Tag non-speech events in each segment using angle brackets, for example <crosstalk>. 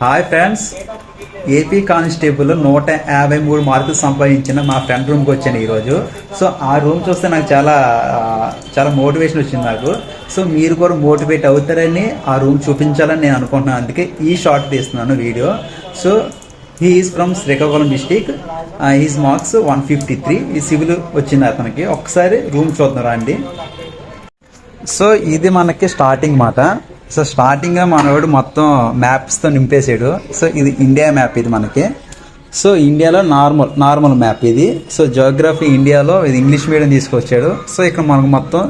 Hi friends AP constable నూట యాభై మూడు మార్కులు సంపాదించిన మా ఫ్రెండ్ రూమ్కి వచ్చాను ఈరోజు. సో ఆ రూమ్ చూస్తే నాకు చాలా చాలా మోటివేషన్ వచ్చింది నాకు. సో మీరు కూడా మోటివేట్ అవుతారని ఆ రూమ్ చూపించాలని నేను అనుకుంటున్నాను. అందుకే ఈ షార్ట్ తీస్తున్నాను video. So he is from Srikakulam district his marks one fifty three ఈ సివిల్ వచ్చింది అతనికి. ఒకసారి రూమ్ చూద్దాం రండి. సో ఇది మనకి స్టార్టింగ్ మాట. సో స్టార్టింగ్ మనవాడు మొత్తం మ్యాప్స్తో నింపేసాడు సో ఇది ఇండియా మ్యాప్ ఇది మనకి. సో ఇండియాలో నార్మల్ నార్మల్ మ్యాప్ ఇది. సో జోగ్రఫీ ఇండియాలో ఇది ఇంగ్లీష్ మీడియం తీసుకొచ్చాడు. సో ఇక్కడ మనకు మొత్తం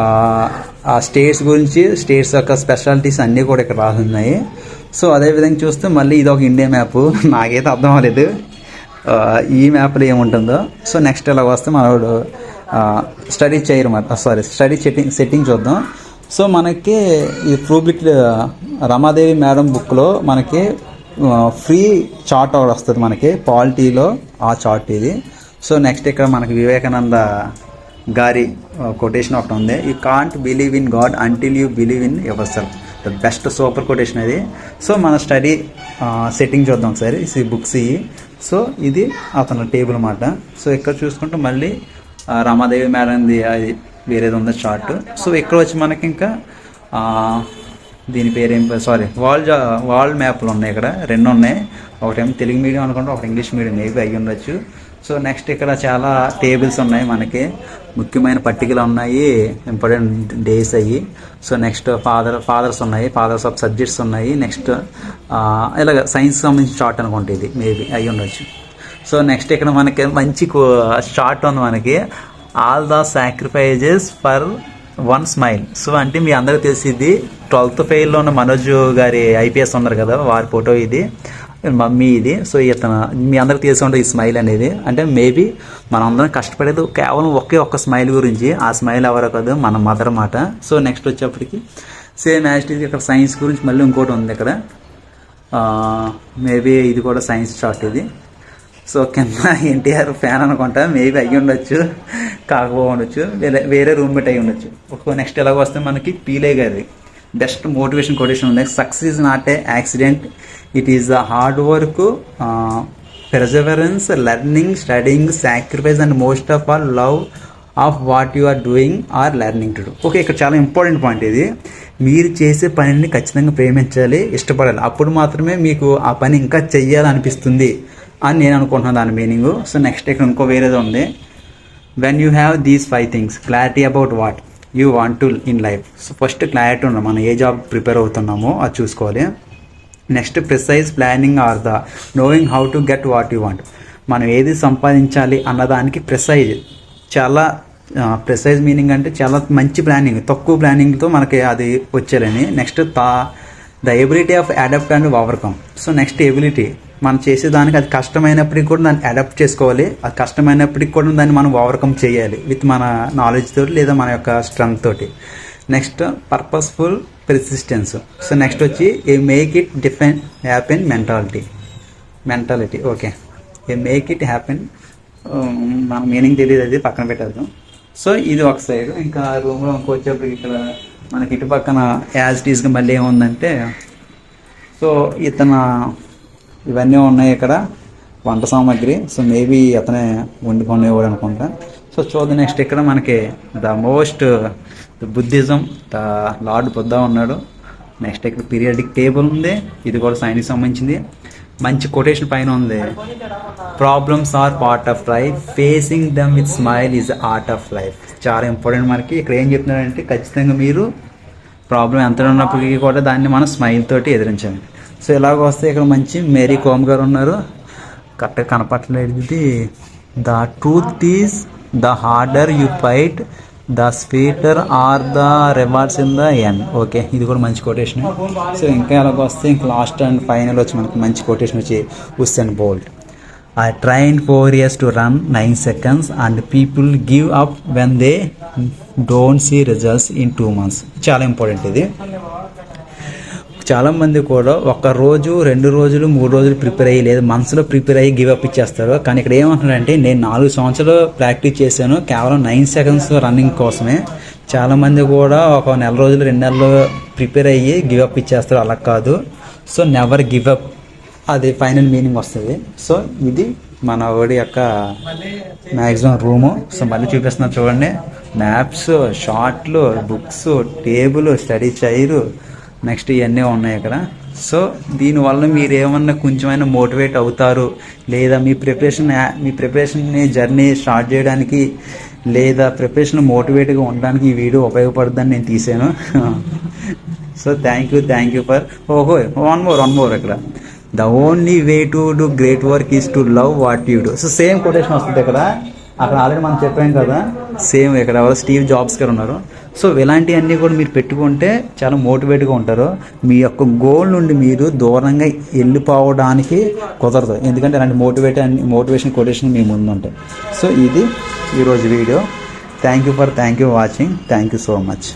ఆ, స్టేట్స్ గురించి స్టేట్స్ యొక్క స్పెషాలిటీస్ అన్నీ కూడా ఇక్కడ రాసున్నాయి. సో అదే విధంగా చూస్తే మళ్ళీ ఇది ఒక ఇండియా మ్యాప్ <laughs> నాకైతే అర్థం అవ్వలేదు. ఈ మ్యాప్లో ఏముంటుందో. సో నెక్స్ట్ ఇలా వస్తే మనవాడు స్టడీ చేయరు సారీ స్టడీ సెట్టింగ్ సెట్టింగ్ చూద్దాం. సో మనకి ఈ ప్రూబ్లిక్ రమాదేవి మేడం బుక్లో మనకి ఫ్రీ చార్ట్ ఒకటి వస్తుంది మనకి పాలిటీలో ఆ చార్ట్ ఇది. సో నెక్స్ట్ ఇక్కడ మనకి వివేకానంద గారి కొటేషన్ ఒకటి ఉంది. You can't believe in God until you believe in yourself the best super quotation ఇది. సో మన స్టడీ సెట్టింగ్ చూద్దాం ఒకసారి. ఈ బుక్స్ ఇవి సో ఇది అతను టేబుల్ అన్నమాట. సో ఇక్కడ చూసుకుంటే మళ్ళీ రమాదేవి మేడంది అది వేరేది ఉంది చార్ట్? సో ఇక్కడ వచ్చి మనకి ఇంకా దీని పేరేం సారీ వాల్ జా వాల్ మ్యాప్లు ఉన్నాయి ఇక్కడ. రెండు ఉన్నాయి ఒకటేమో తెలుగు మీడియం అనుకుంటే ఒకటి ఇంగ్లీష్ మీడియం. మేబీ అయ్యి ఉండొచ్చు. సో నెక్స్ట్ ఇక్కడ చాలా టేబుల్స్ ఉన్నాయి మనకి. ముఖ్యమైన పట్టికలు ఉన్నాయి. ఇంపార్టెంట్ డేస్ అయ్యి. సో నెక్స్ట్ ఫాదర్ ఫాదర్స్ ఉన్నాయి. ఫాదర్స్ ఆఫ్ సబ్జెక్ట్స్ ఉన్నాయి. నెక్స్ట్ ఇలాగ సైన్స్ సంబంధించిన చార్ట్ అనుకుంటే ఇది. మేబీ అయ్యి ఉండొచ్చు. సో నెక్స్ట్ ఇక్కడ మనకి మంచి షార్ట్ ఉంది మనకి. All the sacrifices for one smile so అంటే మీ అందరికి తెలిసింది ట్వెల్త్ ఫెయిల్లో ఉన్న మనోజ్ గారి ఐపీఎస్ ఉన్నారు కదా వారి ఫోటో ఇది మమ్మీ ఇది. సో ఇతను మీ అందరికి తెలిసి ఉంటుంది ఈ స్మైల్ అనేది. అంటే మేబీ మనం అందరం కష్టపడేది కేవలం ఒకే ఒక్క స్మైల్ గురించి ఆ స్మైల్ ఎవరో కాదు మన మదర్ మాట. సో నెక్స్ట్ వచ్చేప్పటికి సేమ్ యాజ్ ఇక్కడ సైన్స్ గురించి మళ్ళీ ఇంకోటి ఉంది ఇక్కడ. Uh, మేబీ ఇది కూడా సైన్స్ చార్ట్ ఇది. సో కింద ఎన్టీఆర్ ఫ్యాన్ అనుకుంటా మేబీ అయ్యి ఉండొచ్చు కాకపో ఉండొచ్చు వేరే వేరే రూమ్మేట్ అయ్యి ఉండొచ్చు. ఒక నెక్స్ట్ ఎలాగో వస్తే మనకి పీలే గారి బెస్ట్ మోటివేషన్ కొటేషన్ ఉంది success not a accident. It is the hard work perseverance learning studying sacrifice and most of all love of what you are doing or learning to do okay ఇక్కడ చాలా important point ఇది. మీరు చేసే పనిని ఖచ్చితంగా ప్రేమించాలి ఇష్టపడాలి. అప్పుడు మాత్రమే మీకు ఆ పని ఇంకా చెయ్యాలనిపిస్తుంది. అని నేను అనుకుంటున్నాను దాని మీనింగ్ సో నెక్స్ట్ ఇక్కడ ఇంకో వేరేది ఉంది. When you have these five things clarity about what you want to in life so first clarity ఉండదు మనం ఏ జాబ్ ప్రిపేర్ అవుతున్నామో అది చూసుకోవాలి. Next precise planning or the knowing how to get what you want మనం ఏది సంపాదించాలి అన్నదానికి ప్రిసైజ్ చాలా ప్రిసైజ్ మీనింగ్ అంటే చాలా మంచి ప్లానింగ్ తక్కువ ప్లానింగ్తో మనకి అది వచ్చేయాలని. నెక్స్ట్ తా the ability of adapt and overcome so next ability మనం చేసేదానికి అది కష్టమైనప్పటికీ కూడా దాన్ని అడాప్ట్ చేసుకోవాలి. అది కష్టమైనప్పటికీ కూడా దాన్ని మనం ఓవర్కమ్ చేయాలి విత్ మన నాలెడ్జ్ తోటి లేదా మన యొక్క స్ట్రెంగ్త్ తోటి. Next purposeful persistence so next వచ్చి a make it డిఫెన్ happen mentality mentality okay a make it happen మన మీనింగ్ తెలియదు అది పక్కన పెట్టేద్దాం. సో ఇది ఒక సైడ్ ఇంకా రూమ్లో ఇంకొచ్చేప్పుడు ఇక్కడ మనకి ఇటు పక్కన యాజ్ టీజ్గా మళ్ళీ ఏముందంటే సో ఇతను ఇవన్నీ ఉన్నాయి ఇక్కడ వంట సామాగ్రి. సో మేబీ అతనే వండుకునేవాడు అనుకుంటా. సో చూద్దాం నెక్స్ట్ ఇక్కడ మనకి the most Buddhism the lord Buddha ఉన్నాడు. నెక్స్ట్ ఇక్కడ పీరియాడిక్ టేబుల్ ఉంది. ఇది కూడా సైన్స్కి సంబంధించింది. మంచి కొటేషన్ పైన ఉంది. Problems are part of life facing them with smile is art of life చాలా ఇంపార్టెంట్ మనకి. ఇక్కడ ఏం చెప్తున్నారంటే ఖచ్చితంగా మీరు ప్రాబ్లం ఎంత ఉన్నప్పటికీ కూడా దాన్ని మనం స్మైల్ తోటి ఎదిరించాలి సో ఇలాగ వస్తే ఇక్కడ మంచి మేరీ కోమ్ గారు ఉన్నారు. కరెక్ట్గా కనపట్లేదు the truth is the harder you fight the sweeter are the rewards in the end. Okay ఇది కూడా మంచి కొటేషన్. సో ఇంకా ఇలాగ వస్తే ఇంకా లాస్ట్ అండ్ ఫైనల్ వచ్చి మనకి మంచి కొటేషన్ వచ్చి Usain Bolt. I train four years to run nine seconds and people give up when they don't see results in two months. చాలా ఇంపార్టెంట్ ఇది. చాలామంది కూడా ఒక రోజు రెండు రోజులు మూడు రోజులు ప్రిపేర్ అయ్యి లేదా. మంత్స్లో ప్రిపేర్ అయ్యి గివ్ అప్ ఇచ్చేస్తారు. కానీ ఇక్కడ ఏమంటున్నారంటే నేను నాలుగు సంవత్సరాలు ప్రాక్టీస్ చేశాను. కేవలం నైన్ సెకండ్స్ రన్నింగ్ కోసమే. చాలామంది కూడా ఒక నెల రోజులు రెండు నెలలు ప్రిపేర్ అయ్యి గివ్ అప్ ఇచ్చేస్తారు. అలా కాదు. సో నెవర్ గివ్ అప్ అది ఫైనల్ మీనింగ్ వస్తుంది. సో ఇది మన వాడి యొక్క మ్యాక్సిమం రూము సో మళ్ళీ చూపిస్తున్నాను చూడండి. Maps షార్ట్లు books table study chair next ఇవన్నీ ఉన్నాయి ఇక్కడ సో దీనివల్ల మీరు ఏమన్నా కొంచెమైనా మోటివేట్ అవుతారు? లేదా మీ ప్రిపరేషన్ మీ ప్రిపరేషన్ని జర్నీ స్టార్ట్ చేయడానికి లేదా ప్రిపరేషన్ మోటివేట్గా ఉండడానికి ఈ వీడియో ఉపయోగపడుతుందని నేను తీసాను. <laughs> So thank you thank you for ఓహో వన్ మోర్ వన్ మోర్ ఇక్కడ the only way to do great work is to love what you do so same quotation వస్తుంది ఇక్కడ. అక్కడ ఆల్రెడీ మనం చెప్పాం కదా. సేమ్ ఇక్కడ ఎవరో స్టీవ్ జాబ్స్ గారు ఉన్నారు. సో ఇలాంటివన్నీ కూడా మీరు పెట్టుకుంటే చాలా మోటివేట్గా ఉంటారు. మీ యొక్క గోల్ నుండి మీరు దూరంగా వెళ్ళిపోవడానికి కుదరదు. ఎందుకంటే అలాంటి మోటివేట్ మోటివేషన్ కొటేషన్ మీ ముందు ఉంటాయి. సో ఇది ఈరోజు video. Thank you for thank you watching thank you so much